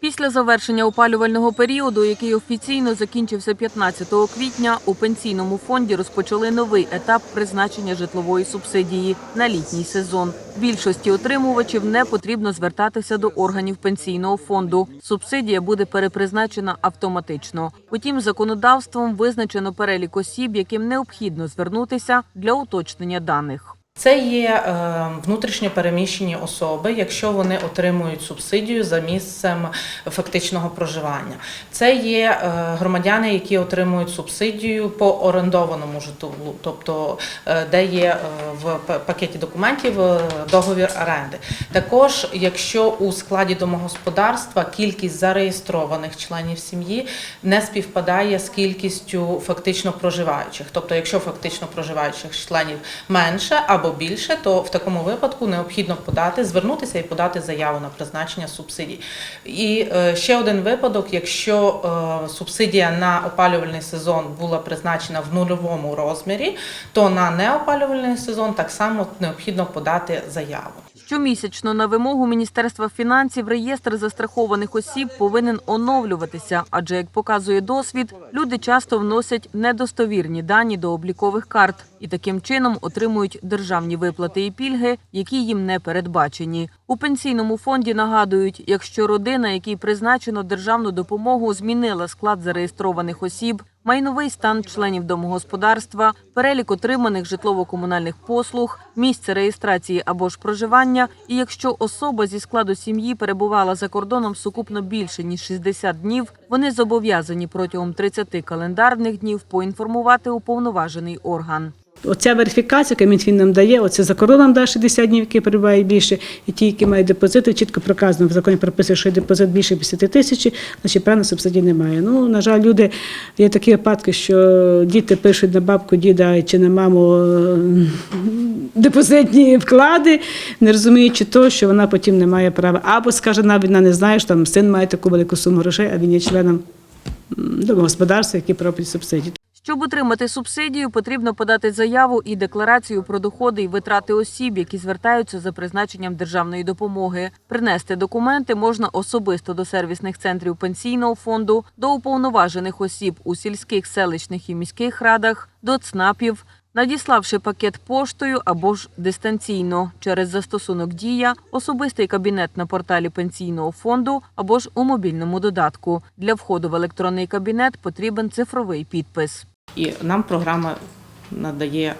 Після завершення опалювального періоду, який офіційно закінчився 15 квітня, у пенсійному фонді розпочали новий етап призначення житлової субсидії на літній сезон. Більшості отримувачів не потрібно звертатися до органів пенсійного фонду. Субсидія буде перепризначена автоматично. Утім, законодавством визначено перелік осіб, яким необхідно звернутися для уточнення даних. Це є е, внутрішньо переміщені особи, якщо вони отримують субсидію за місцем фактичного проживання. Це є е, громадяни, які отримують субсидію по орендованому житлу, тобто е, де є в пакеті документів договір оренди. Також, якщо у складі домогосподарства кількість зареєстрованих членів сім'ї не співпадає з кількістю фактично проживаючих, тобто, якщо фактично проживаючих членів менше або більше, то в такому випадку необхідно подати, звернутися і подати заяву на призначення субсидій. І е, ще один випадок, якщо е, субсидія на опалювальний сезон була призначена в нульовому розмірі, то на неопалювальний сезон так само необхідно подати заяву. Щомісячно на вимогу Міністерства фінансів реєстр застрахованих осіб повинен оновлюватися, адже як показує досвід, люди часто вносять недостовірні дані до облікових карт і таким чином отримують державні виплати і пільги, які їм не передбачені. У пенсійному фонді нагадують, якщо родина, якій призначено державну допомогу, змінила склад зареєстрованих осіб, майновий стан членів домогосподарства, перелік отриманих житлово-комунальних послуг, місце реєстрації або ж проживання, і якщо особа зі складу сім'ї перебувала за кордоном сукупно більше ніж 60 днів, вони зобов'язані протягом 30 календарних днів поінформувати уповноважений орган. Оця верифікація, яка Мінфін нам дає, оце за кордоном дає 60 днів, які перебуває більше, і ті, які мають депозити, чітко проказано в законі прописує, що депозит більше 50 тисяч, значить певно субсидій немає. Ну, на жаль, люди є такі випадки, що діти пишуть на бабку, діда чи на маму депозитні вклади, не розуміючи того, що вона потім не має права. Або скаже, навіть вона не знає, що там син має таку велику суму грошей, а він є членом домогосподарства, який проплатить субсидії. Щоб отримати субсидію, потрібно подати заяву і декларацію про доходи і витрати осіб, які звертаються за призначенням державної допомоги. Принести документи можна особисто до сервісних центрів пенсійного фонду, до уповноважених осіб у сільських, селищних і міських радах, до ЦНАПів, надіславши пакет поштою або ж дистанційно через застосунок Дія, особистий кабінет на порталі пенсійного фонду або ж у мобільному додатку. Для входу в електронний кабінет потрібен цифровий підпис. І нам програма надає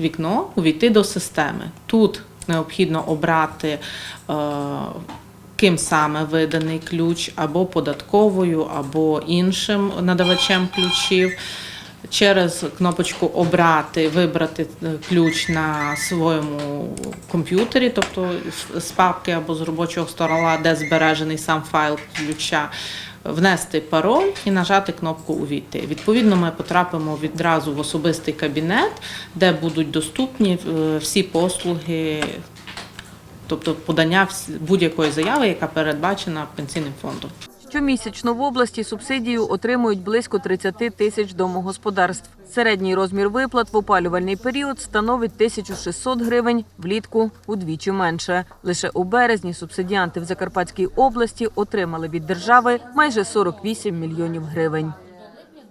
вікно увійти до системи. Тут необхідно обрати. Е, Ким саме виданий ключ, або податковою, або іншим надавачем ключів. Через кнопочку Обрати, вибрати е, ключ на своєму комп'ютері, тобто з папки або з робочого стола, де збережений сам файл ключа, внести пароль і нажати кнопку Увійти. Відповідно, ми потрапимо відразу в особистий кабінет, де будуть доступні е, всі послуги, тобто подання будь-якої заяви, яка передбачена пенсійним фондом. Щомісячно в області субсидію отримують близько 30 тисяч домогосподарств. Середній розмір виплат в опалювальний період становить 1600 гривень, влітку удвічі менше. Лише у березні субсидіанти в Закарпатській області отримали від держави майже 48 мільйонів гривень.